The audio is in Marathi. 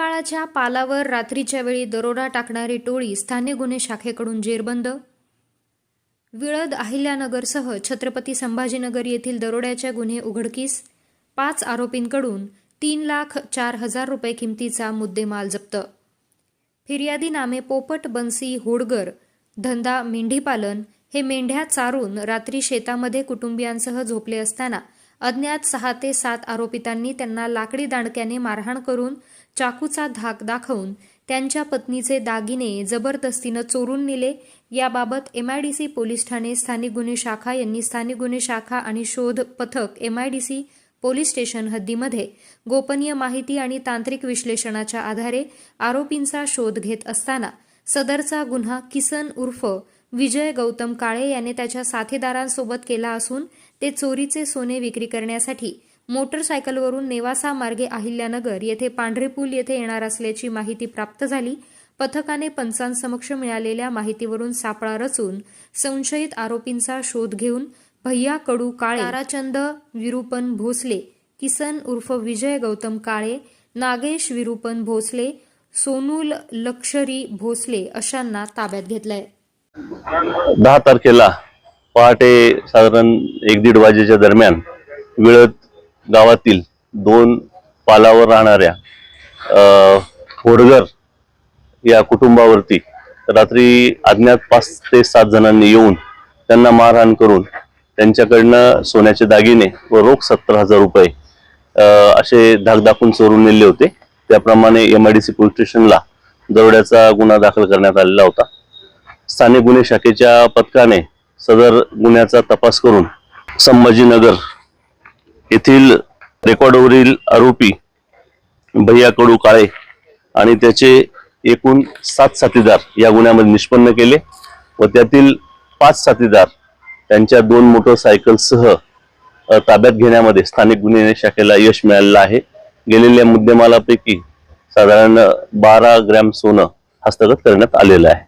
कुटुंबाच्या पालावर रात्रीच्या वेळी दरोडा टाकणारी टोळी स्थानिक गुन्हे शाखेकडून जेरबंद? विळद अहिल्यानगरसह छत्रपती संभाजीनगर येथील दरोड्याच्या गुन्हे उघडकीस? पाच आरोपींकडून तीन लाख चार हजार रुपये किमतीचा मुद्देमाल जप्त. फिर्यादी नामे पोपट बन्सी होडगर धंदा मेंढीपालन हे मेंढ्या चारून रात्री शेतामध्ये कुटुंबियांसह झोपले असताना अज्ञात सहा ते सात आरोपितांनी त्यांना लाकडी दांडक्याने मारहाण करून चाकूचा धाक दाखवून त्यांच्या पत्नीचे दागिने जबरदस्तीनं चोरून नेले. याबाबत एमआयडीसी पोलीस ठाणे स्थानिक गुन्हे शाखा यांनी स्थानिक गुन्हे शाखा आणि शोध पथक एमआयडीसी पोलीस स्टेशन हद्दीमध्ये गोपनीय माहिती आणि तांत्रिक विश्लेषणाच्या आधारे आरोपींचा शोध घेत असताना सदरचा गुन्हा किसन उर्फ विजय गौतम काळे याने त्याच्या साथीदारांसोबत केला असून ते चोरीचे सोने विक्री करण्यासाठी मोटरसायकलवरून नेवासा मार्गे अहिल्यानगर येथे पांढरे पूल येथे येणार असल्याची माहिती प्राप्त झाली. पथकाने पंचांसमक्ष मिळालेल्या माहितीवरून सापळा रचून संशयित आरोपींचा शोध घेऊन भैया कडू काळे ताराचंद विरूपन भोसले किसन उर्फ विजय गौतम काळे नागेश विरूपन भोसले सोनूल लक्षरी भोसले अशांना ताब्यात घेतलंय. दहा तारखेला पहाटे साधारण एक दीड वाजेच्या दरम्यान विळद गावातील दोन पालावर राहणाऱ्या अ, होडगर या कुटुंबावरती रात्री अज्ञात पाच ते सात जणांनी येऊन त्यांना मारहाण करून त्यांच्याकडनं सोन्याचे दागिने व रोख सत्तर हजार रुपये असे धाकधाकून चोरून नेले होते. त्याप्रमाणे M I D C police स्टेशनला दरोड्याचा गुन्हा दाखल करण्यात आलेला होता. स्थानिक गुन्हे शाखेच्या पथकाने सदर गुन्ह्याचा तपास करून संभाजीनगर येथील रेकॉर्डवरील आरोपी भैया कडू काळे आणि त्याचे एकूण सात साथीदार या गुन्ह्यामध्ये निष्पन्न केले व त्यातील पाच साथीदार त्यांच्या दोन मोटरसायकलसह ताब्यात घेण्यामध्ये स्थानिक गुन्हे शाखेला यश मिळालेलं आहे. गेलेल्या मुद्देमालापैकी साधारण बारा ग्रॅम सोनं हस्तगत करण्यात आलेलं आहे.